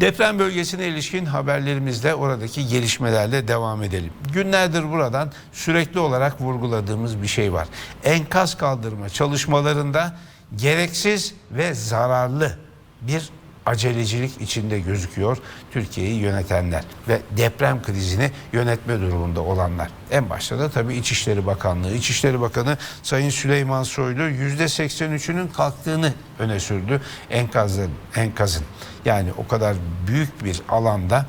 Deprem bölgesine ilişkin haberlerimizle oradaki gelişmelerle devam edelim. Günlerdir buradan sürekli olarak vurguladığımız bir şey var. Enkaz kaldırma çalışmalarında gereksiz ve zararlı bir acelecilik içinde gözüküyor Türkiye'yi yönetenler ve deprem krizini yönetme durumunda olanlar. En başta da tabii İçişleri Bakanlığı. İçişleri Bakanı Sayın Süleyman Soylu %83'ünün kalktığını öne sürdü enkazın. enkazın. Yani o kadar büyük bir alanda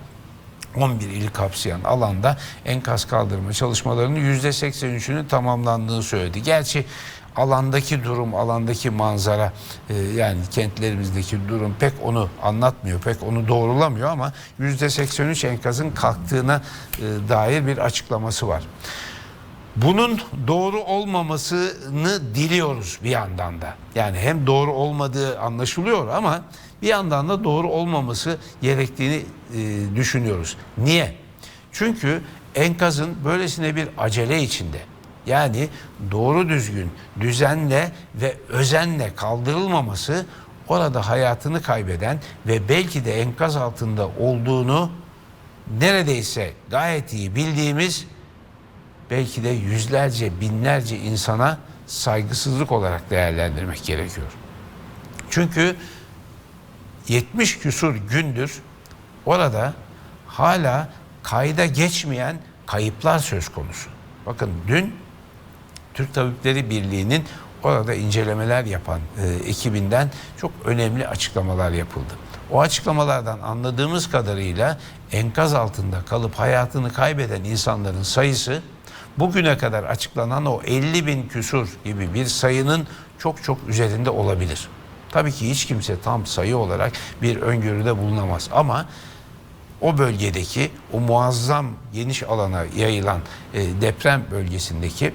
11 ili kapsayan alanda enkaz kaldırma çalışmalarının %83'ünün tamamlandığını söyledi. Gerçi alandaki durum, alandaki manzara e, yani kentlerimizdeki durum pek onu anlatmıyor, pek onu doğrulamıyor ama %83 enkazın kalktığına e, dair bir açıklaması var. Bunun doğru olmamasını diliyoruz bir yandan da. Yani hem doğru olmadığı anlaşılıyor ama bir yandan da doğru olmaması gerektiğini e, düşünüyoruz. Niye? Çünkü enkazın böylesine bir acele içinde yani doğru düzgün, düzenle ve özenle kaldırılmaması orada hayatını kaybeden ve belki de enkaz altında olduğunu neredeyse gayet iyi bildiğimiz belki de yüzlerce binlerce insana saygısızlık olarak değerlendirmek gerekiyor. Çünkü 70 küsur gündür orada hala kayda geçmeyen kayıplar söz konusu. Bakın dün Türk Tabipleri Birliği'nin orada incelemeler yapan e, ekibinden çok önemli açıklamalar yapıldı. O açıklamalardan anladığımız kadarıyla enkaz altında kalıp hayatını kaybeden insanların sayısı bugüne kadar açıklanan o 50 bin küsur gibi bir sayının çok çok üzerinde olabilir. Tabii ki hiç kimse tam sayı olarak bir öngörüde bulunamaz ama o bölgedeki o muazzam geniş alana yayılan e, deprem bölgesindeki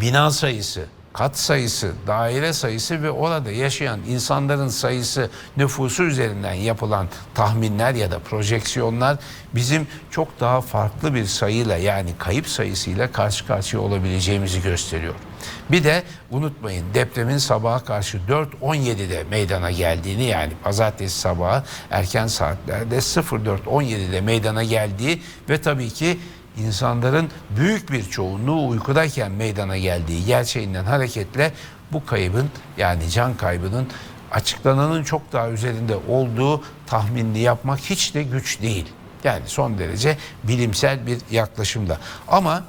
bina sayısı, kat sayısı, daire sayısı ve orada yaşayan insanların sayısı nüfusu üzerinden yapılan tahminler ya da projeksiyonlar bizim çok daha farklı bir sayıyla yani kayıp sayısıyla karşı karşıya olabileceğimizi gösteriyor. Bir de unutmayın depremin sabaha karşı 4.17'de meydana geldiğini yani pazartesi sabahı erken saatlerde 04.17'de meydana geldiği ve tabii ki insanların büyük bir çoğunluğu uykudayken meydana geldiği gerçeğinden hareketle bu kaybın yani can kaybının açıklananın çok daha üzerinde olduğu tahminini yapmak hiç de güç değil. Yani son derece bilimsel bir yaklaşımda. Ama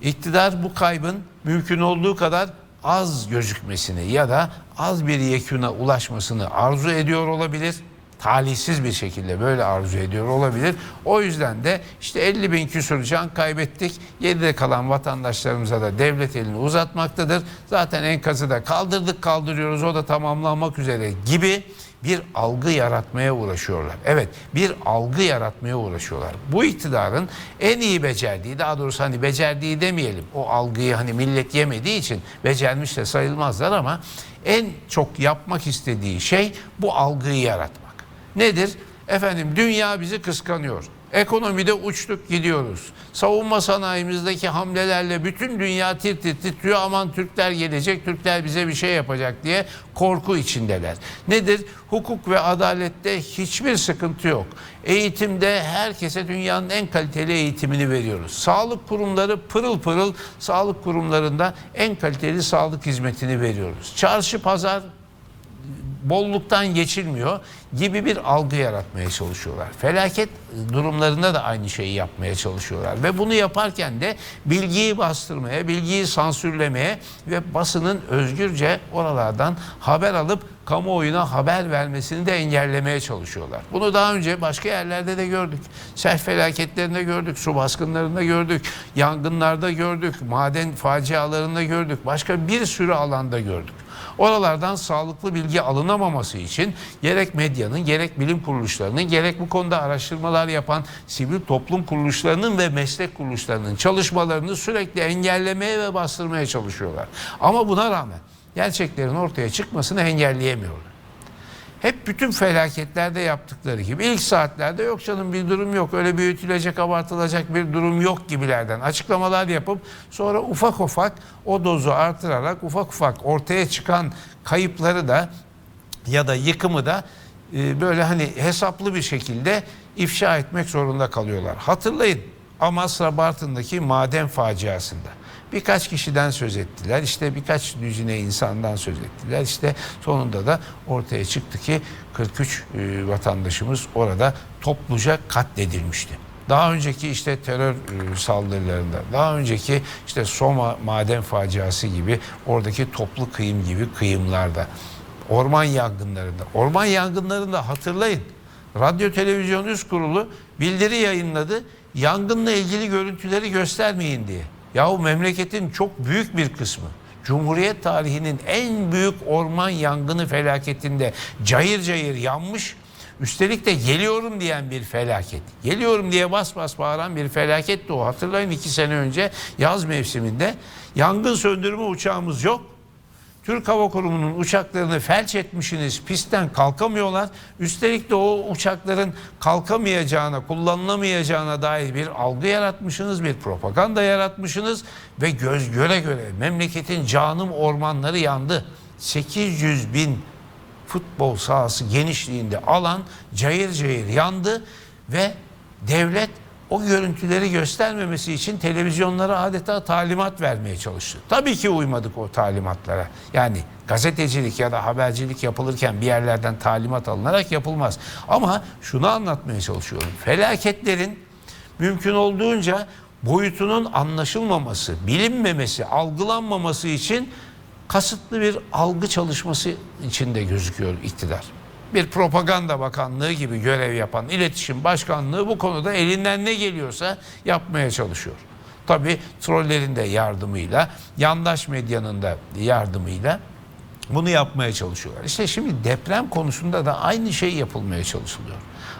iktidar bu kaybın mümkün olduğu kadar az gözükmesini ya da az bir yekuna ulaşmasını arzu ediyor olabilir talihsiz bir şekilde böyle arzu ediyor olabilir. O yüzden de işte 50 bin küsur can kaybettik. Geride kalan vatandaşlarımıza da devlet elini uzatmaktadır. Zaten enkazı da kaldırdık kaldırıyoruz o da tamamlanmak üzere gibi bir algı yaratmaya uğraşıyorlar. Evet bir algı yaratmaya uğraşıyorlar. Bu iktidarın en iyi becerdiği daha doğrusu hani becerdiği demeyelim. O algıyı hani millet yemediği için becermiş de sayılmazlar ama en çok yapmak istediği şey bu algıyı yaratmak. Nedir? Efendim dünya bizi kıskanıyor. Ekonomide uçtuk gidiyoruz. Savunma sanayimizdeki hamlelerle bütün dünya tir tir titriyor. Aman Türkler gelecek, Türkler bize bir şey yapacak diye korku içindeler. Nedir? Hukuk ve adalette hiçbir sıkıntı yok. Eğitimde herkese dünyanın en kaliteli eğitimini veriyoruz. Sağlık kurumları pırıl pırıl sağlık kurumlarında en kaliteli sağlık hizmetini veriyoruz. Çarşı pazar bolluktan geçilmiyor gibi bir algı yaratmaya çalışıyorlar. Felaket durumlarında da aynı şeyi yapmaya çalışıyorlar ve bunu yaparken de bilgiyi bastırmaya, bilgiyi sansürlemeye ve basının özgürce oralardan haber alıp kamuoyuna haber vermesini de engellemeye çalışıyorlar. Bunu daha önce başka yerlerde de gördük. Sel felaketlerinde gördük, su baskınlarında gördük, yangınlarda gördük, maden facialarında gördük, başka bir sürü alanda gördük. Oralardan sağlıklı bilgi alınamaması için gerek medyanın, gerek bilim kuruluşlarının, gerek bu konuda araştırmalar yapan sivil toplum kuruluşlarının ve meslek kuruluşlarının çalışmalarını sürekli engellemeye ve bastırmaya çalışıyorlar. Ama buna rağmen gerçeklerin ortaya çıkmasını engelleyemiyorlar. Hep bütün felaketlerde yaptıkları gibi. İlk saatlerde yok canım bir durum yok. Öyle büyütülecek abartılacak bir durum yok gibilerden açıklamalar yapıp sonra ufak ufak o dozu artırarak ufak ufak ortaya çıkan kayıpları da ya da yıkımı da e, böyle hani hesaplı bir şekilde ifşa etmek zorunda kalıyorlar. Hatırlayın Amasra Bartın'daki maden faciasında birkaç kişiden söz ettiler. İşte birkaç düzine insandan söz ettiler. İşte sonunda da ortaya çıktı ki 43 e, vatandaşımız orada topluca katledilmişti. Daha önceki işte terör e, saldırılarında, daha önceki işte Soma maden faciası gibi oradaki toplu kıyım gibi kıyımlarda, orman yangınlarında, orman yangınlarında hatırlayın. Radyo Televizyon Üst Kurulu bildiri yayınladı. Yangınla ilgili görüntüleri göstermeyin diye. Yahu memleketin çok büyük bir kısmı Cumhuriyet tarihinin en büyük orman yangını felaketinde cayır cayır yanmış. Üstelik de geliyorum diyen bir felaket. Geliyorum diye bas bas bağıran bir felaketti o. Hatırlayın iki sene önce yaz mevsiminde yangın söndürme uçağımız yok. Türk Hava Kurumu'nun uçaklarını felç etmişsiniz, pistten kalkamıyorlar. Üstelik de o uçakların kalkamayacağına, kullanılamayacağına dair bir algı yaratmışsınız, bir propaganda yaratmışsınız ve göz göre göre memleketin canım ormanları yandı. 800 bin futbol sahası genişliğinde alan cayır cayır yandı ve devlet o görüntüleri göstermemesi için televizyonlara adeta talimat vermeye çalıştı. Tabii ki uymadık o talimatlara. Yani gazetecilik ya da habercilik yapılırken bir yerlerden talimat alınarak yapılmaz. Ama şunu anlatmaya çalışıyorum. Felaketlerin mümkün olduğunca boyutunun anlaşılmaması, bilinmemesi, algılanmaması için kasıtlı bir algı çalışması içinde gözüküyor iktidar bir propaganda bakanlığı gibi görev yapan iletişim başkanlığı bu konuda elinden ne geliyorsa yapmaya çalışıyor. Tabi trollerin de yardımıyla, yandaş medyanın da yardımıyla bunu yapmaya çalışıyorlar. İşte şimdi deprem konusunda da aynı şey yapılmaya çalışılıyor.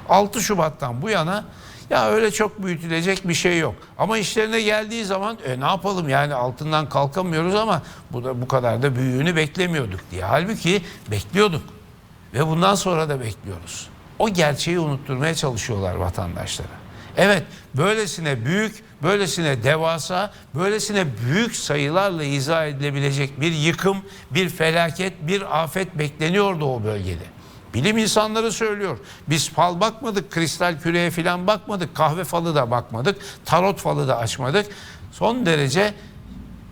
6 Şubat'tan bu yana ya öyle çok büyütülecek bir şey yok. Ama işlerine geldiği zaman e, ne yapalım yani altından kalkamıyoruz ama bu da bu kadar da büyüğünü beklemiyorduk diye. Halbuki bekliyorduk. Ve bundan sonra da bekliyoruz. O gerçeği unutturmaya çalışıyorlar vatandaşlara. Evet, böylesine büyük, böylesine devasa, böylesine büyük sayılarla izah edilebilecek bir yıkım, bir felaket, bir afet bekleniyordu o bölgede. Bilim insanları söylüyor. Biz fal bakmadık, kristal küreye falan bakmadık, kahve falı da bakmadık, tarot falı da açmadık. Son derece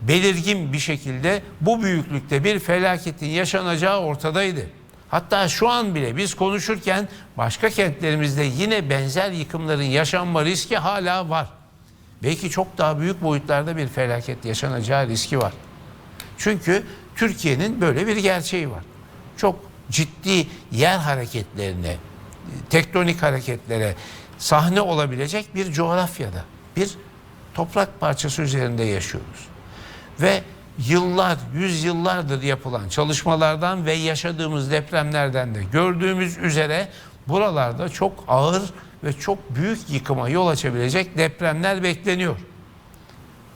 belirgin bir şekilde bu büyüklükte bir felaketin yaşanacağı ortadaydı. Hatta şu an bile biz konuşurken başka kentlerimizde yine benzer yıkımların yaşanma riski hala var. Belki çok daha büyük boyutlarda bir felaket yaşanacağı riski var. Çünkü Türkiye'nin böyle bir gerçeği var. Çok ciddi yer hareketlerine, tektonik hareketlere sahne olabilecek bir coğrafyada, bir toprak parçası üzerinde yaşıyoruz. Ve yıllar, yüzyıllardır yapılan çalışmalardan ve yaşadığımız depremlerden de gördüğümüz üzere buralarda çok ağır ve çok büyük yıkıma yol açabilecek depremler bekleniyor.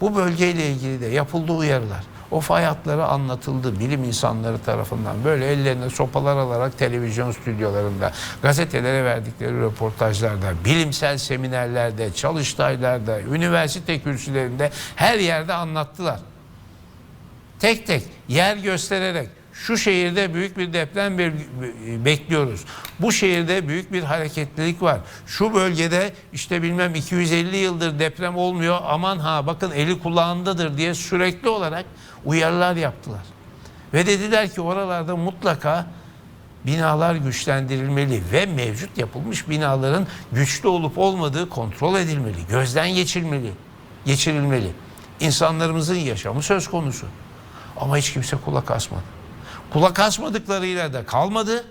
Bu bölgeyle ilgili de yapıldı uyarılar. O fay hatları anlatıldı bilim insanları tarafından. Böyle ellerine sopalar alarak televizyon stüdyolarında, gazetelere verdikleri röportajlarda, bilimsel seminerlerde, çalıştaylarda, üniversite kürsülerinde her yerde anlattılar tek tek yer göstererek şu şehirde büyük bir deprem bekliyoruz. Bu şehirde büyük bir hareketlilik var. Şu bölgede işte bilmem 250 yıldır deprem olmuyor. Aman ha bakın eli kulağındadır diye sürekli olarak uyarılar yaptılar. Ve dediler ki oralarda mutlaka binalar güçlendirilmeli ve mevcut yapılmış binaların güçlü olup olmadığı kontrol edilmeli, gözden geçirilmeli, geçirilmeli. İnsanlarımızın yaşamı söz konusu. Ama hiç kimse kulak asmadı. Kulak asmadıklarıyla da kalmadı.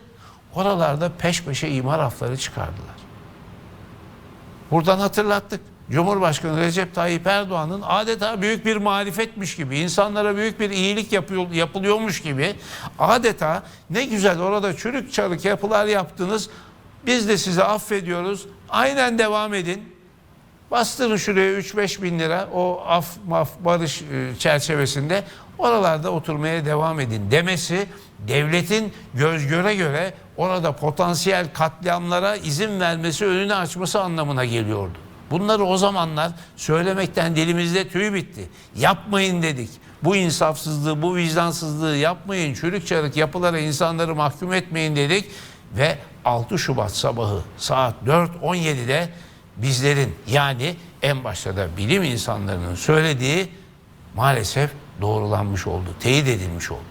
Oralarda peş peşe imar hafları çıkardılar. Buradan hatırlattık. Cumhurbaşkanı Recep Tayyip Erdoğan'ın adeta büyük bir marifetmiş gibi, insanlara büyük bir iyilik yapıyor, yapılıyormuş gibi adeta ne güzel orada çürük çarık yapılar yaptınız. Biz de sizi affediyoruz. Aynen devam edin. Bastırın şuraya 3-5 bin lira o af maf barış e, çerçevesinde oralarda oturmaya devam edin demesi devletin göz göre göre orada potansiyel katliamlara izin vermesi önünü açması anlamına geliyordu. Bunları o zamanlar söylemekten dilimizde tüy bitti. Yapmayın dedik. Bu insafsızlığı, bu vicdansızlığı yapmayın. Çürük çarık yapılara insanları mahkum etmeyin dedik ve 6 Şubat sabahı saat 4.17'de bizlerin yani en başta da bilim insanlarının söylediği maalesef doğrulanmış oldu, teyit edilmiş oldu.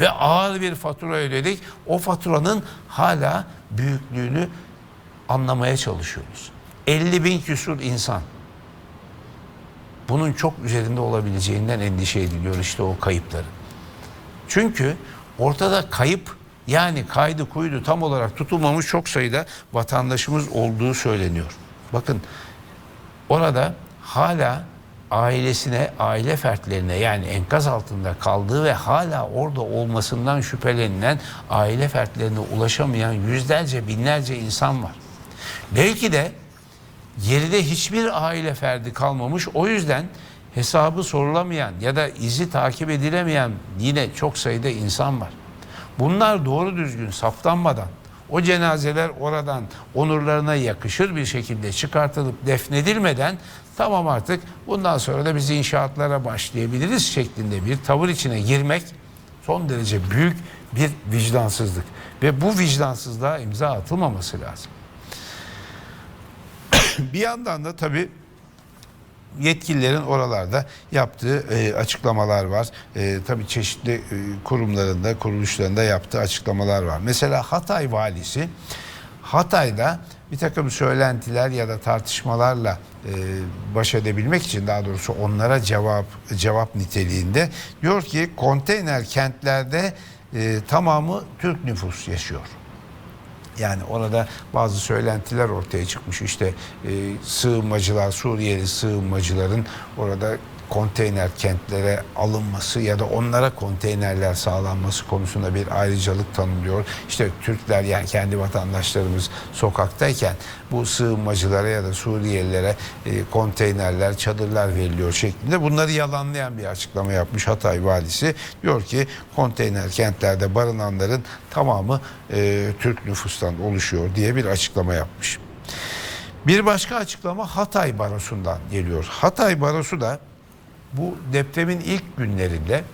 Ve ağır bir fatura ödedik. O faturanın hala büyüklüğünü anlamaya çalışıyoruz. 50 bin küsur insan bunun çok üzerinde olabileceğinden endişe ediliyor işte o kayıpların. Çünkü ortada kayıp yani kaydı kuydu tam olarak tutulmamış çok sayıda vatandaşımız olduğu söyleniyor. Bakın orada hala ailesine, aile fertlerine yani enkaz altında kaldığı ve hala orada olmasından şüphelenilen aile fertlerine ulaşamayan yüzlerce, binlerce insan var. Belki de geride hiçbir aile ferdi kalmamış. O yüzden hesabı sorulamayan ya da izi takip edilemeyen yine çok sayıda insan var. Bunlar doğru düzgün saptanmadan o cenazeler oradan onurlarına yakışır bir şekilde çıkartılıp defnedilmeden tamam artık bundan sonra da biz inşaatlara başlayabiliriz şeklinde bir tavır içine girmek son derece büyük bir vicdansızlık ve bu vicdansızlığa imza atılmaması lazım. bir yandan da tabii yetkililerin oralarda yaptığı e, açıklamalar var. E, tabii çeşitli e, kurumlarında, kuruluşlarında yaptığı açıklamalar var. Mesela Hatay valisi Hatay'da bir takım söylentiler ya da tartışmalarla e, baş edebilmek için daha doğrusu onlara cevap cevap niteliğinde diyor ki konteyner kentlerde e, tamamı Türk nüfus yaşıyor. Yani orada bazı söylentiler ortaya çıkmış. İşte e, sığınmacılar, Suriyeli sığınmacıların orada konteyner kentlere alınması ya da onlara konteynerler sağlanması konusunda bir ayrıcalık tanımlıyor. İşte Türkler yani kendi vatandaşlarımız sokaktayken bu sığınmacılara ya da Suriyelilere e, konteynerler, çadırlar veriliyor şeklinde bunları yalanlayan bir açıklama yapmış Hatay valisi. Diyor ki konteyner kentlerde barınanların tamamı e, Türk nüfustan oluşuyor diye bir açıklama yapmış. Bir başka açıklama Hatay Barosu'ndan geliyor. Hatay Barosu da bu depremin ilk günlerinde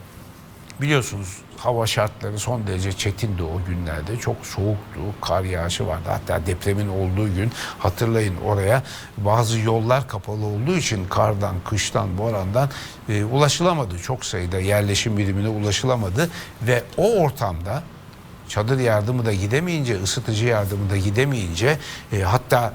biliyorsunuz hava şartları son derece çetindi o günlerde. Çok soğuktu, kar yağışı vardı. Hatta depremin olduğu gün hatırlayın oraya bazı yollar kapalı olduğu için kardan, kıştan, borandan e, ulaşılamadı. Çok sayıda yerleşim birimine ulaşılamadı ve o ortamda çadır yardımı da gidemeyince, ısıtıcı yardımı da gidemeyince e, hatta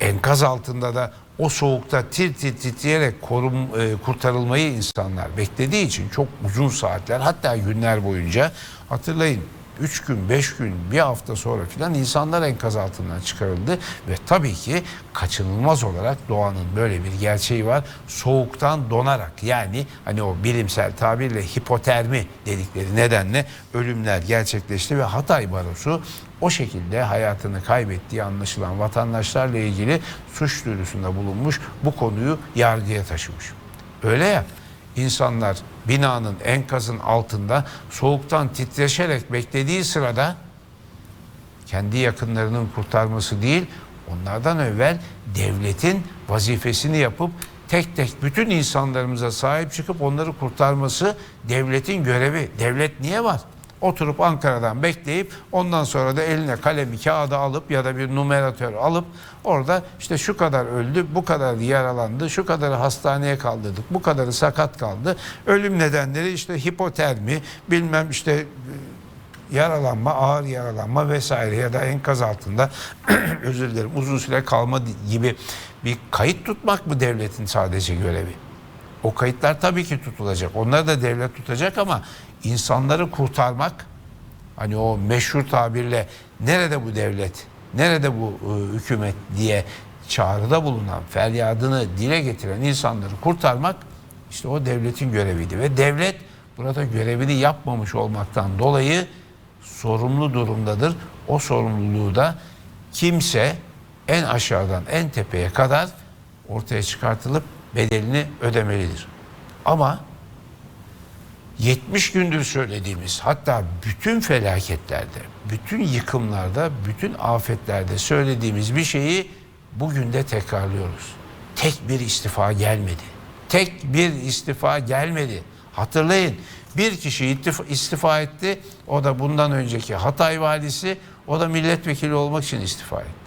enkaz altında da o soğukta tir tir titreyerek korum, e, kurtarılmayı insanlar beklediği için çok uzun saatler hatta günler boyunca hatırlayın 3 gün, 5 gün, bir hafta sonra filan insanlar enkaz altından çıkarıldı ve tabii ki kaçınılmaz olarak doğanın böyle bir gerçeği var. Soğuktan donarak yani hani o bilimsel tabirle hipotermi dedikleri nedenle ölümler gerçekleşti ve Hatay Barosu o şekilde hayatını kaybettiği anlaşılan vatandaşlarla ilgili suç duyurusunda bulunmuş bu konuyu yargıya taşımış. Öyle ya insanlar binanın enkazın altında soğuktan titreşerek beklediği sırada kendi yakınlarının kurtarması değil onlardan evvel devletin vazifesini yapıp tek tek bütün insanlarımıza sahip çıkıp onları kurtarması devletin görevi. Devlet niye var? Oturup Ankara'dan bekleyip ondan sonra da eline kalemi kağıdı alıp ya da bir numaratör alıp orada işte şu kadar öldü, bu kadar yaralandı, şu kadarı hastaneye kaldırdık, bu kadarı sakat kaldı. Ölüm nedenleri işte hipotermi, bilmem işte e, yaralanma, ağır yaralanma vesaire ya da enkaz altında özür dilerim uzun süre kalma gibi bir kayıt tutmak mı devletin sadece görevi? O kayıtlar tabii ki tutulacak. Onları da devlet tutacak ama insanları kurtarmak hani o meşhur tabirle nerede bu devlet, nerede bu e, hükümet diye çağrıda bulunan, feryadını dile getiren insanları kurtarmak işte o devletin göreviydi ve devlet burada görevini yapmamış olmaktan dolayı sorumlu durumdadır. O sorumluluğu da kimse en aşağıdan en tepeye kadar ortaya çıkartılıp bedelini ödemelidir. Ama 70 gündür söylediğimiz hatta bütün felaketlerde, bütün yıkımlarda, bütün afetlerde söylediğimiz bir şeyi bugün de tekrarlıyoruz. Tek bir istifa gelmedi. Tek bir istifa gelmedi. Hatırlayın bir kişi istifa etti. O da bundan önceki Hatay valisi. O da milletvekili olmak için istifa etti.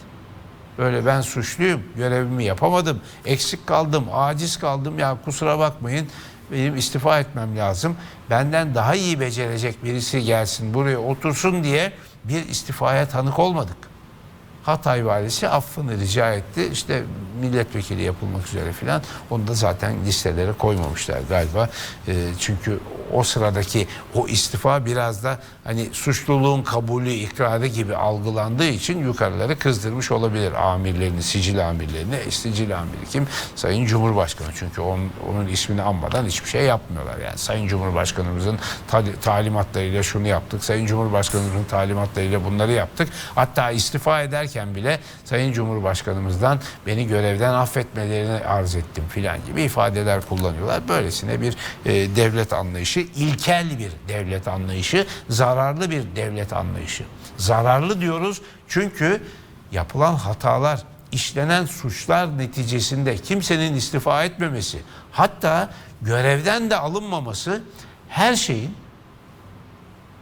Böyle ben suçluyum, görevimi yapamadım, eksik kaldım, aciz kaldım ya kusura bakmayın benim istifa etmem lazım. Benden daha iyi becerecek birisi gelsin buraya otursun diye bir istifaya tanık olmadık. Hatay valisi affını rica etti. İşte milletvekili yapılmak üzere filan. Onu da zaten listelere koymamışlar galiba. Ee, çünkü o sıradaki o istifa biraz da hani suçluluğun kabulü, ikrarı gibi algılandığı için yukarıları kızdırmış olabilir amirlerini, sicil amirlerini. E, sicil amiri kim? Sayın Cumhurbaşkanı. Çünkü onun, onun ismini anmadan hiçbir şey yapmıyorlar. Yani Sayın Cumhurbaşkanımızın tali- talimatlarıyla şunu yaptık. Sayın Cumhurbaşkanımızın talimatlarıyla bunları yaptık. Hatta istifa ederken bile Sayın Cumhurbaşkanımızdan beni görevden affetmelerini arz ettim filan gibi ifadeler kullanıyorlar. Böylesine bir e, devlet anlayışı, ilkel bir devlet anlayışı, zararlı bir devlet anlayışı. Zararlı diyoruz çünkü yapılan hatalar, işlenen suçlar neticesinde kimsenin istifa etmemesi, hatta görevden de alınmaması her şeyin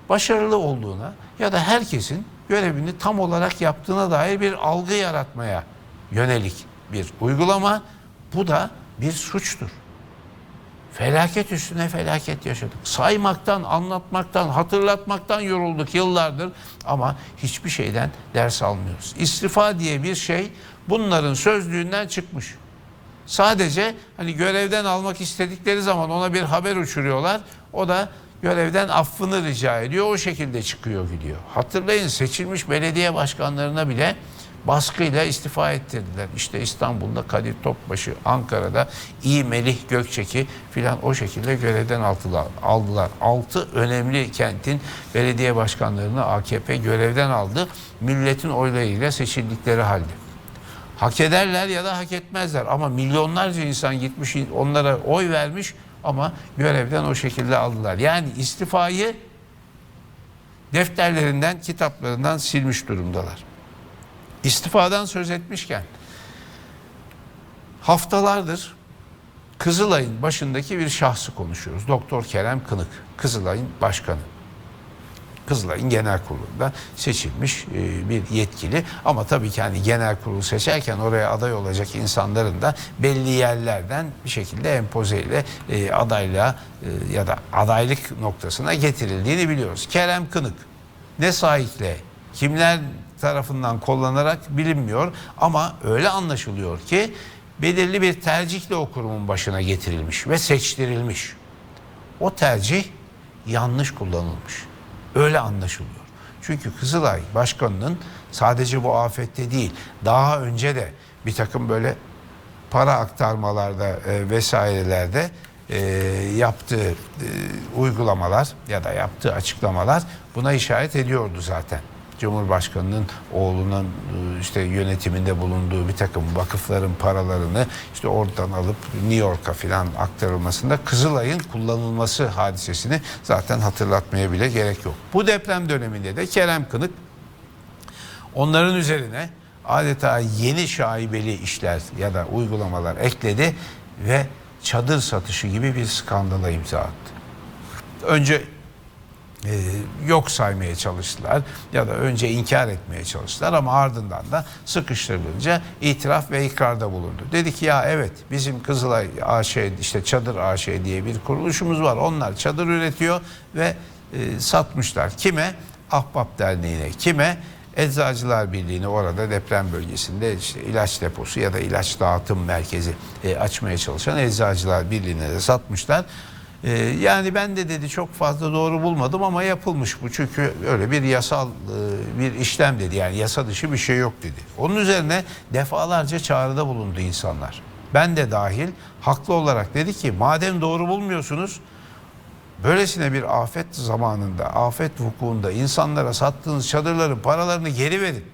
başarılı olduğuna ya da herkesin görevini tam olarak yaptığına dair bir algı yaratmaya yönelik bir uygulama. Bu da bir suçtur. Felaket üstüne felaket yaşadık. Saymaktan, anlatmaktan, hatırlatmaktan yorulduk yıllardır ama hiçbir şeyden ders almıyoruz. İstifa diye bir şey bunların sözlüğünden çıkmış. Sadece hani görevden almak istedikleri zaman ona bir haber uçuruyorlar. O da görevden affını rica ediyor. O şekilde çıkıyor gidiyor. Hatırlayın seçilmiş belediye başkanlarına bile baskıyla istifa ettirdiler. İşte İstanbul'da Kadir Topbaşı, Ankara'da İyi Melih Gökçek'i filan o şekilde görevden aldılar. Altı önemli kentin belediye başkanlarını AKP görevden aldı. Milletin oylarıyla seçildikleri halde. Hak ederler ya da hak etmezler ama milyonlarca insan gitmiş onlara oy vermiş ama görevden o şekilde aldılar. Yani istifayı defterlerinden, kitaplarından silmiş durumdalar. İstifadan söz etmişken haftalardır Kızılay'ın başındaki bir şahsı konuşuyoruz. Doktor Kerem Kınık, Kızılay'ın başkanı. Kızılay'ın genel kurulunda seçilmiş e, bir yetkili ama tabii ki hani genel kurulu seçerken oraya aday olacak insanların da belli yerlerden bir şekilde empoze ile e, adaylığa e, ya da adaylık noktasına getirildiğini biliyoruz. Kerem Kınık ne sahiple kimler tarafından kullanarak bilinmiyor ama öyle anlaşılıyor ki belirli bir tercihle o kurumun başına getirilmiş ve seçtirilmiş. O tercih yanlış kullanılmış. Öyle anlaşılıyor. Çünkü Kızılay Başkanı'nın sadece bu afette değil, daha önce de bir takım böyle para aktarmalarda e, vesairelerde e, yaptığı e, uygulamalar ya da yaptığı açıklamalar buna işaret ediyordu zaten. Cumhurbaşkanının oğlunun e, işte yönetiminde bulunduğu bir takım vakıfların paralarını işte oradan alıp New York'a filan aktarılmasında Kızılay'ın kullanılması hadisesini zaten hatırlatmaya bile gerek yok. Bu deprem döneminde de Kerem Kınık onların üzerine adeta yeni şaibeli işler ya da uygulamalar ekledi ve çadır satışı gibi bir skandala imza attı. Önce e, yok saymaya çalıştılar ya da önce inkar etmeye çalıştılar ama ardından da sıkıştırılınca itiraf ve ikrarda bulundu. Dedi ki ya evet bizim Kızılay AŞ işte Çadır AŞ diye bir kuruluşumuz var. Onlar çadır üretiyor ve e, satmışlar. Kime? Ahbap Derneği'ne. Kime? Eczacılar Birliği'ni orada deprem bölgesinde işte ilaç deposu ya da ilaç dağıtım merkezi e, açmaya çalışan Eczacılar Birliği'ne de satmışlar. Ee, yani ben de dedi çok fazla doğru bulmadım ama yapılmış bu. Çünkü öyle bir yasal e, bir işlem dedi. Yani yasa dışı bir şey yok dedi. Onun üzerine defalarca çağrıda bulundu insanlar. Ben de dahil haklı olarak dedi ki madem doğru bulmuyorsunuz böylesine bir afet zamanında, afet vukuunda insanlara sattığınız çadırların paralarını geri verin.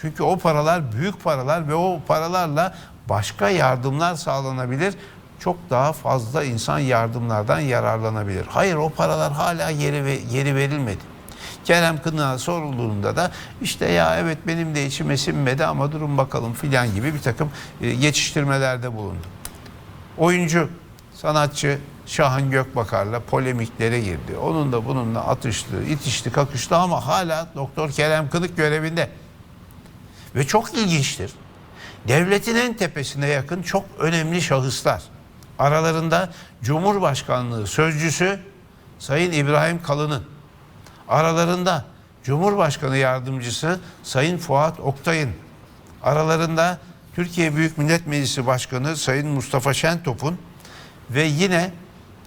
Çünkü o paralar büyük paralar ve o paralarla başka yardımlar sağlanabilir. Çok daha fazla insan yardımlardan yararlanabilir. Hayır o paralar hala geri, geri verilmedi. Kerem Kınık'a sorulduğunda da işte ya evet benim de içime sinmedi ama durun bakalım filan gibi bir takım geçiştirmelerde bulundu. Oyuncu sanatçı Şahan Gökbakar'la polemiklere girdi. Onun da bununla atıştı, itişti, kakıştı ama hala Doktor Kerem Kınık görevinde. Ve çok ilginçtir. Devletin en tepesine yakın çok önemli şahıslar. Aralarında Cumhurbaşkanlığı sözcüsü Sayın İbrahim Kalın'ın, aralarında Cumhurbaşkanı Yardımcısı Sayın Fuat Oktay'ın, aralarında Türkiye Büyük Millet Meclisi Başkanı Sayın Mustafa Şentop'un ve yine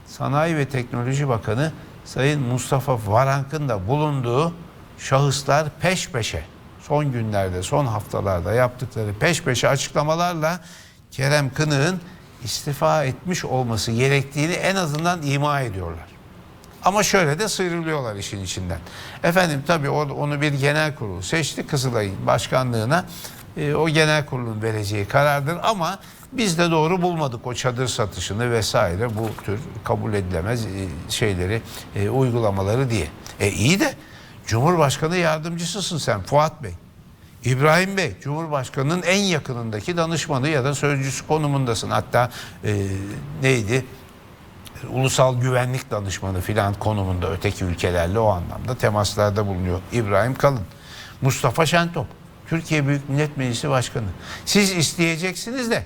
Sanayi ve Teknoloji Bakanı Sayın Mustafa Varank'ın da bulunduğu şahıslar peş peşe son günlerde, son haftalarda yaptıkları peş peşe açıklamalarla Kerem Kınık'ın istifa etmiş olması gerektiğini en azından ima ediyorlar. Ama şöyle de sıyrılıyorlar işin içinden. Efendim tabii onu bir genel kurul seçti Kızılay'ın başkanlığına. E, o genel kurulun vereceği karardır ama biz de doğru bulmadık o çadır satışını vesaire bu tür kabul edilemez e, şeyleri, e, uygulamaları diye. E iyi de Cumhurbaşkanı yardımcısısın sen Fuat Bey. İbrahim Bey, Cumhurbaşkanı'nın en yakınındaki danışmanı ya da sözcüsü konumundasın. Hatta e, neydi? ulusal güvenlik danışmanı filan konumunda öteki ülkelerle o anlamda temaslarda bulunuyor İbrahim Kalın. Mustafa Şentop, Türkiye Büyük Millet Meclisi Başkanı. Siz isteyeceksiniz de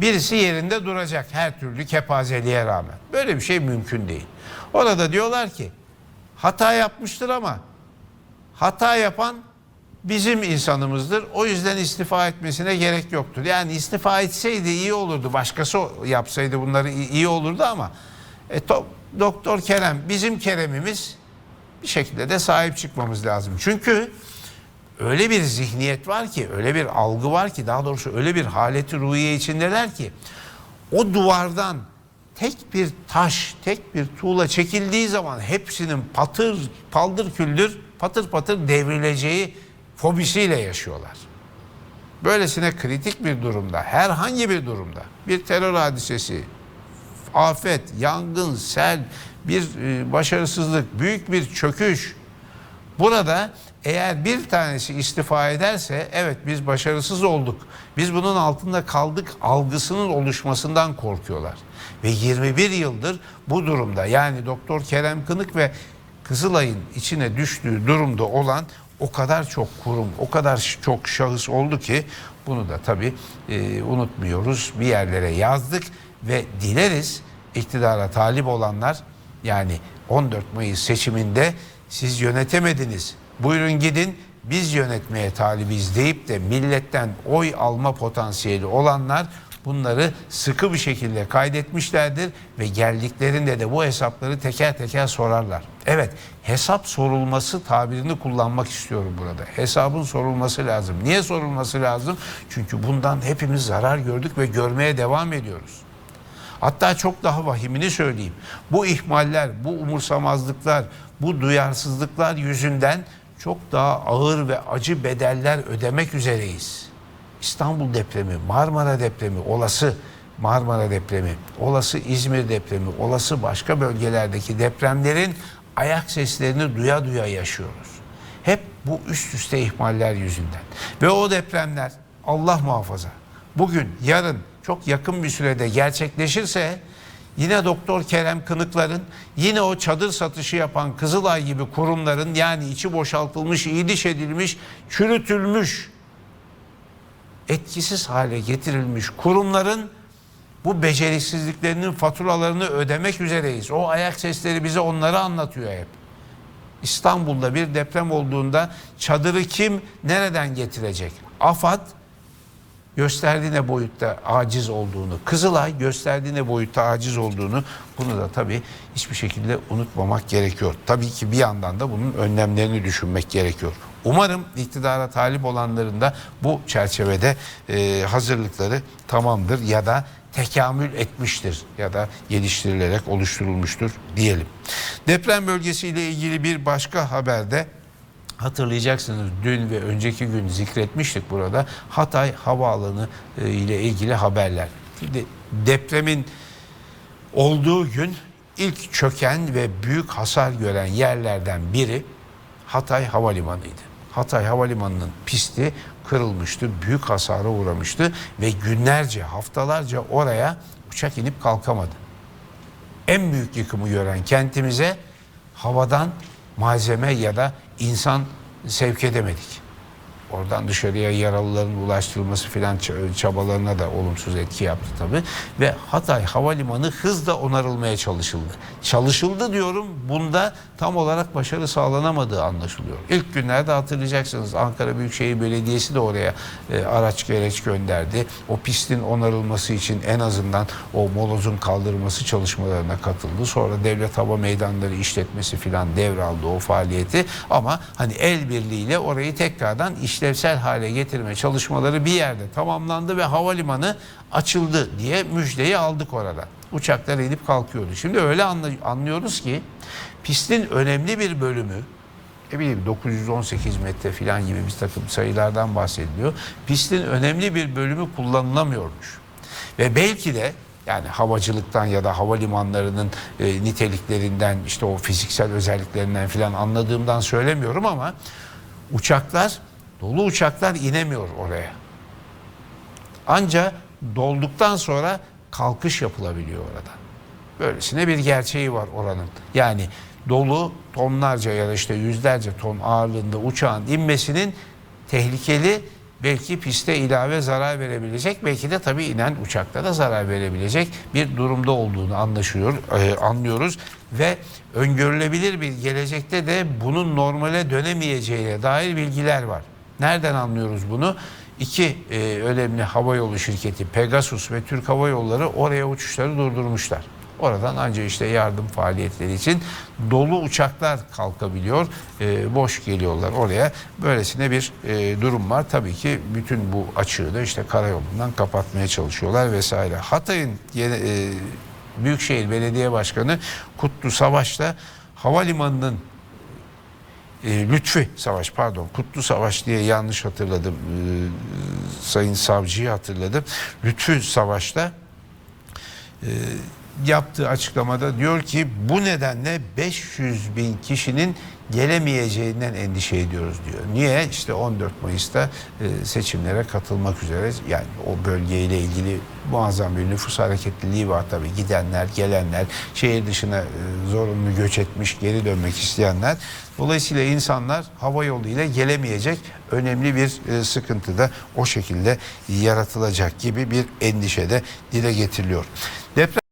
birisi yerinde duracak her türlü kepazeliğe rağmen. Böyle bir şey mümkün değil. Orada diyorlar ki hata yapmıştır ama hata yapan bizim insanımızdır. O yüzden istifa etmesine gerek yoktur. Yani istifa etseydi iyi olurdu. Başkası yapsaydı bunları iyi olurdu ama e, to- Doktor Kerem bizim Kerem'imiz bir şekilde de sahip çıkmamız lazım. Çünkü öyle bir zihniyet var ki, öyle bir algı var ki, daha doğrusu öyle bir haleti ruhiye içindeler ki o duvardan tek bir taş, tek bir tuğla çekildiği zaman hepsinin patır, paldır küldür, patır patır devrileceği fobisiyle yaşıyorlar. Böylesine kritik bir durumda, herhangi bir durumda bir terör hadisesi, afet, yangın, sel, bir e, başarısızlık, büyük bir çöküş. Burada eğer bir tanesi istifa ederse evet biz başarısız olduk. Biz bunun altında kaldık algısının oluşmasından korkuyorlar. Ve 21 yıldır bu durumda yani Doktor Kerem Kınık ve Kızılay'ın içine düştüğü durumda olan o kadar çok kurum, o kadar çok şahıs oldu ki bunu da tabii e, unutmuyoruz. Bir yerlere yazdık ve dileriz iktidara talip olanlar yani 14 Mayıs seçiminde siz yönetemediniz. Buyurun gidin biz yönetmeye talibiz deyip de milletten oy alma potansiyeli olanlar bunları sıkı bir şekilde kaydetmişlerdir ve geldiklerinde de bu hesapları teker teker sorarlar. Evet, hesap sorulması tabirini kullanmak istiyorum burada. Hesabın sorulması lazım. Niye sorulması lazım? Çünkü bundan hepimiz zarar gördük ve görmeye devam ediyoruz. Hatta çok daha vahimini söyleyeyim. Bu ihmaller, bu umursamazlıklar, bu duyarsızlıklar yüzünden çok daha ağır ve acı bedeller ödemek üzereyiz. İstanbul depremi, Marmara depremi, olası Marmara depremi, olası İzmir depremi, olası başka bölgelerdeki depremlerin ayak seslerini duya duya yaşıyoruz. Hep bu üst üste ihmaller yüzünden. Ve o depremler Allah muhafaza bugün, yarın çok yakın bir sürede gerçekleşirse yine Doktor Kerem Kınıkların, yine o çadır satışı yapan Kızılay gibi kurumların yani içi boşaltılmış, iyi diş edilmiş, çürütülmüş, etkisiz hale getirilmiş kurumların bu beceriksizliklerinin faturalarını ödemek üzereyiz. O ayak sesleri bize onları anlatıyor hep. İstanbul'da bir deprem olduğunda çadırı kim nereden getirecek? AFAD gösterdiği ne boyutta aciz olduğunu, Kızılay gösterdiği ne boyutta aciz olduğunu bunu da tabii hiçbir şekilde unutmamak gerekiyor. Tabii ki bir yandan da bunun önlemlerini düşünmek gerekiyor. Umarım iktidara talip olanların da bu çerçevede e, hazırlıkları tamamdır ya da tekamül etmiştir ya da geliştirilerek oluşturulmuştur diyelim. Deprem bölgesiyle ilgili bir başka haberde Hatırlayacaksınız dün ve önceki gün zikretmiştik burada Hatay Havaalanı e, ile ilgili haberler. Şimdi depremin olduğu gün ilk çöken ve büyük hasar gören yerlerden biri Hatay Havalimanı'ydı. Hatay Havalimanı'nın pisti kırılmıştı, büyük hasara uğramıştı ve günlerce, haftalarca oraya uçak inip kalkamadı. en büyük yıkımı gören kentimize havadan malzeme ya da insan sevk edemedik. Oradan dışarıya yaralıların ulaştırılması filan çabalarına da olumsuz etki yaptı tabi. Ve Hatay Havalimanı hızla onarılmaya çalışıldı. Çalışıldı diyorum bunda tam olarak başarı sağlanamadığı anlaşılıyor. İlk günlerde hatırlayacaksınız Ankara Büyükşehir Belediyesi de oraya e, araç gereç gönderdi. O pistin onarılması için en azından o molozun kaldırılması çalışmalarına katıldı. Sonra Devlet Hava Meydanları işletmesi filan devraldı o faaliyeti. Ama hani el birliğiyle orayı tekrardan işlevsel hale getirme çalışmaları bir yerde tamamlandı ve havalimanı açıldı diye müjdeyi aldık orada. Uçaklar inip kalkıyordu. Şimdi öyle anlıyoruz ki pistin önemli bir bölümü ne bileyim 918 metre falan gibi bir takım sayılardan bahsediliyor. Pistin önemli bir bölümü kullanılamıyormuş. Ve belki de yani havacılıktan ya da havalimanlarının e, niteliklerinden işte o fiziksel özelliklerinden filan anladığımdan söylemiyorum ama uçaklar dolu uçaklar inemiyor oraya. Ancak dolduktan sonra kalkış yapılabiliyor orada. Böylesine bir gerçeği var oranın. Yani dolu tonlarca ya da işte yüzlerce ton ağırlığında uçağın inmesinin tehlikeli belki piste ilave zarar verebilecek belki de tabii inen uçaklara zarar verebilecek bir durumda olduğunu anlaşıyor, e, anlıyoruz ve öngörülebilir bir gelecekte de bunun normale dönemeyeceğine dair bilgiler var. Nereden anlıyoruz bunu? İki e, önemli havayolu şirketi Pegasus ve Türk Hava Yolları oraya uçuşları durdurmuşlar. Oradan ancak işte yardım faaliyetleri için dolu uçaklar kalkabiliyor, e, boş geliyorlar oraya. Böylesine bir e, durum var. Tabii ki bütün bu açığı da işte karayolundan kapatmaya çalışıyorlar vesaire. Hatay'ın e, Büyükşehir Belediye Başkanı Kutlu Savaş da havalimanının e, Lütfi Savaş pardon Kutlu Savaş diye yanlış hatırladım. E, Sayın Savcı'yı hatırladım. Lütfü Savaş'ta e, yaptığı açıklamada diyor ki bu nedenle 500 bin kişinin gelemeyeceğinden endişe ediyoruz diyor. Niye? İşte 14 Mayıs'ta e, seçimlere katılmak üzere yani o bölgeyle ilgili muazzam bir nüfus hareketliliği var tabii. Gidenler, gelenler, şehir dışına e, zorunlu göç etmiş, geri dönmek isteyenler. Dolayısıyla insanlar hava yolu ile gelemeyecek önemli bir e, sıkıntı da o şekilde yaratılacak gibi bir endişe de dile getiriliyor. Deprem